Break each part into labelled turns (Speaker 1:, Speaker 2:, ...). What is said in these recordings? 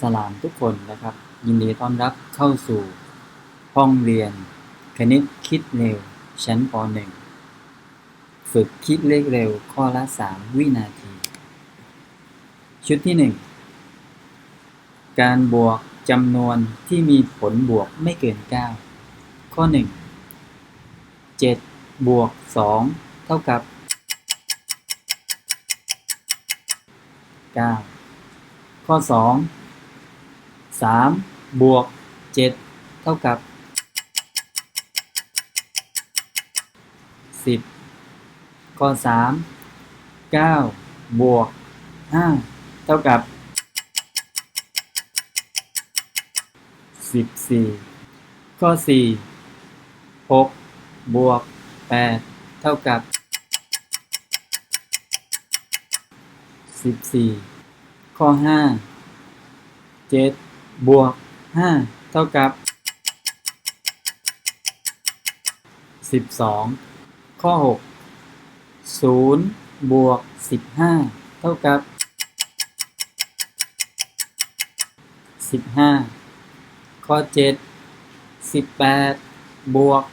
Speaker 1: สลามทุกคนนะครับ ยินดีต้อนรับเข้าสู่ ห้องเรียน คณิตคิดเร็ว ชั้นป .1 ฝึกคิดเลขเร็วข้อละ 3 วินาที ชุดที่ 1 การบวกจำนวนที่มีผลบวกไม่เกิน 9 ข้อ 1 7 บวก 2 เท่ากับ 9 ข้อ 2 3บวก7เท่ากับ10ข้อ3 9บวก5เท่ากับ14ข้อ4 6บวก8เท่ากับ14ข้อ5 7 บวก5เท่ากับ12ข้อ6 0บวก15เท่ากับ15ข้อ7 18บวก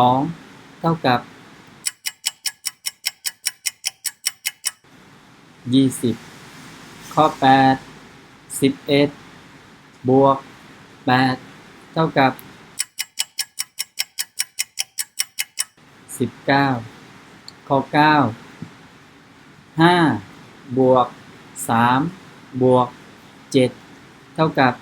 Speaker 1: 2เท่ากับ20ข้อ8 11บ บวก8เท่ากับ19ข้อ9 5บวก3บวก7เท่ากับ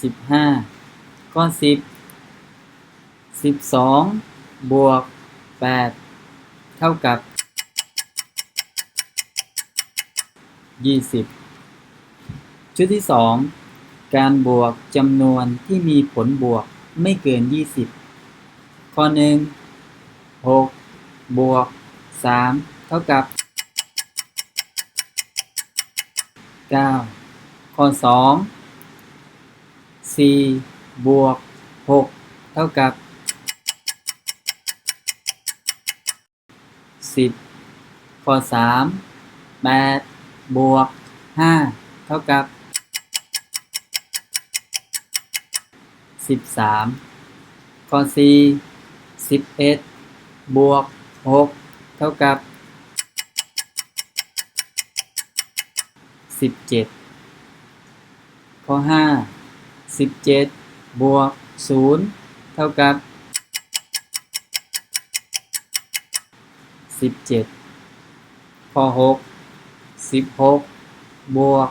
Speaker 1: 15ข้อ10 12บวก8เท่ากับ 20 ชุดที่ 2 การบวกจำนวนที่มีผลบวกไม่เกิน 20 ข้อ 1 6 บวก 3 เท่ากับ 9 ข้อ 2 4 บวก 6 เท่ากับ 10 ข้อ 3 8 บวก 5 เท่ากับ 13 ข้อ 4 11 บวก 6 เท่ากับ 17 ข้อ 5 17 บวก 0 เท่ากับ 17 ข้อ 6 16 บวก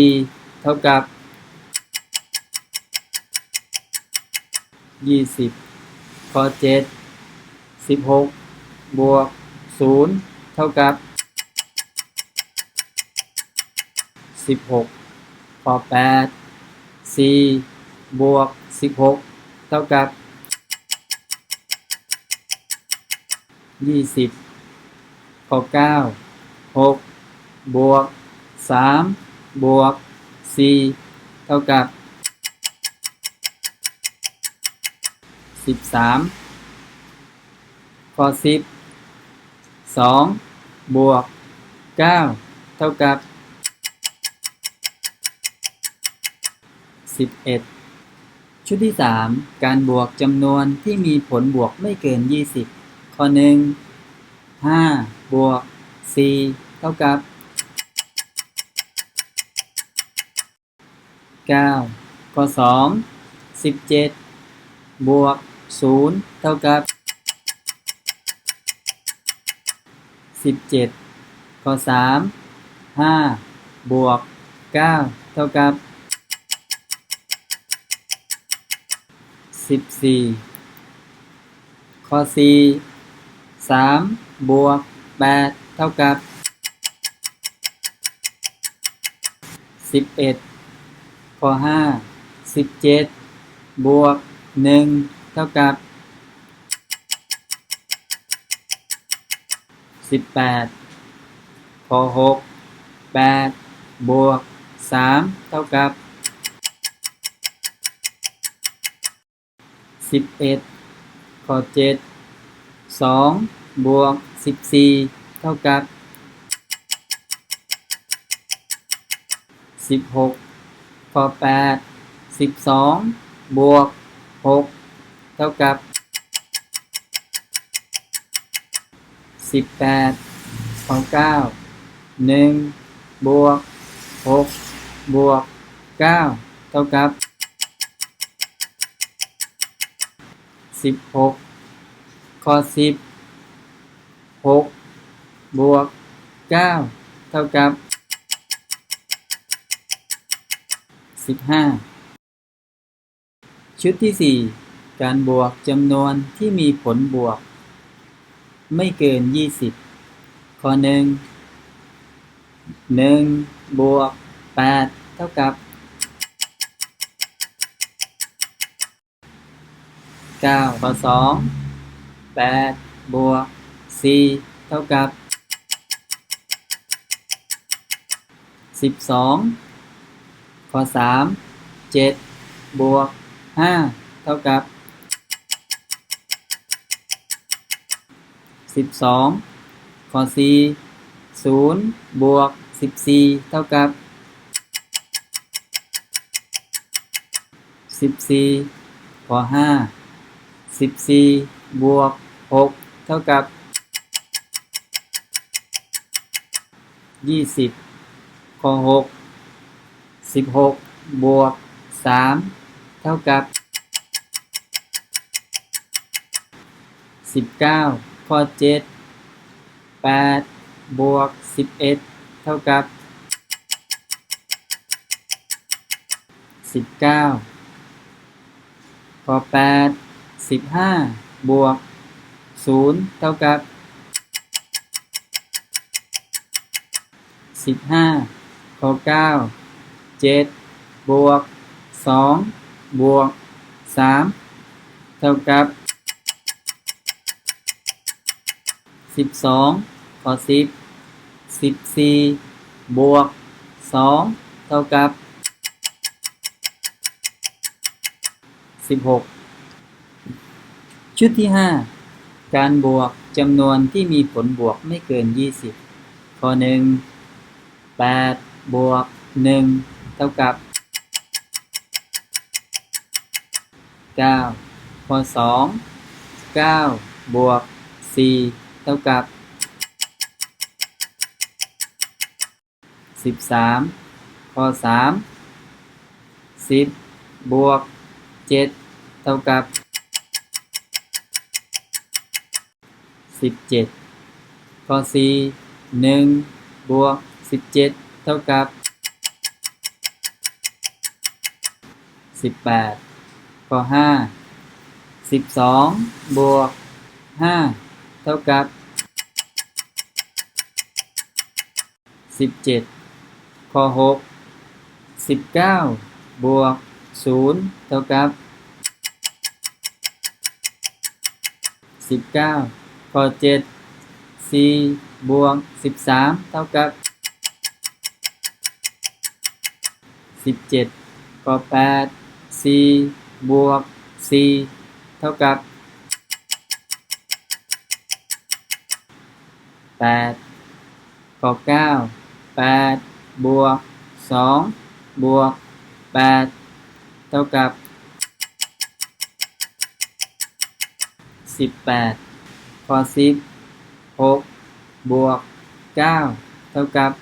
Speaker 1: 4 เท่ากับ 20 ข้อ 7 16 บวก 0 เท่ากับ 16 ข้อ 8 4 บวก 16 เท่ากับ 20 ข้อ 9 6 บวก3บวก4เท่ากับ13ข้อ10 2บวก9เท่ากับ11ชุดที่3การบวกจำนวนที่มีผลบวกไม่เกิน20ข้อ1 5บวก4เท่ากับ 9 ข้อ 2 17 บวก 0 เท่ากับ 17 ข้อ 3 5 บวก 9 เท่ากับ 14 ข้อ 4 3 บวก 8 เท่ากับ 11 ข้อห้าสิบเจ็ดบวกหนึ่งเท่ากับสิบแปดข้อหกแปดบวกสามเท่ากับสิบเอ็ดข้อเจ็ดสองบวกสิบสี่เท่ากับสิบหก แปดข้อเก้าหนึ่งบวกหกบวกเก้าเท่ากับสิบหกข้อสิบหกบวกเก้าเท่ากับ สิบห้าชุดที่สี่การบวกจำนวนที่มีผลบวก ไม่เกินยี่สิบข้อหนึ่งหนึ่งบวกแปดเท่ากับเก้าข้อสองแปดบวกสี่เท่ากับสิบสอง ข้อสามเจ็ดบวกห้าเท่ากับสิบสองข้อสี่ศูนย์บวกสิบสี่เท่ากับสิบสี่ข้อห้าสิบสี่บวกหกเท่ากับยี่สิบข้อหก สิบหกบวกสามเท่ากับสิบเก้าข้อเจ็ดแปดบวกสิบเอ็ดเท่ากับสิบเก้าข้อแปดสิบห้าบวกศูนย์เท่ากับสิบห้าข้อเเจ็ดบวกสองบวกสามเท่ากับสิบสองข้อสิบสิบสี่บวกสองเท่ากับสิบหกชุดที่ห้าการบวกจำนวนที่มีผลบวกไม่เกินยี่สิบข้อหนึ่งแปดบวกหนึ่ง เท่ากับเก้าข้อสองเก้าบวกสี่เท่ากับสิบสามข้อสามสิบบวกเจ็ดเท่ากับสิบเจ็ดข้อสี่หนึ่งบวกสิบเจ็ดเท่ากับ สิบแปดข้อห้าสิบสองบวกห้าเท่ากับสิบเจ็ดข้อหกสิบเก้าบวกศูนย์เท่ากับสิบเก้าข้อเจ็ดสี่บวกสิบสามเท่ากับสิบเจ็ดข้อแปด สี่บวกสี่เท่ากับแปดข้อเก้าแปดบวกสองบวกแปดเท่ากับสิบแปดข้อสิบหกบวกเก้าเท่ากับ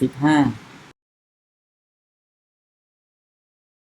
Speaker 1: สิบห้า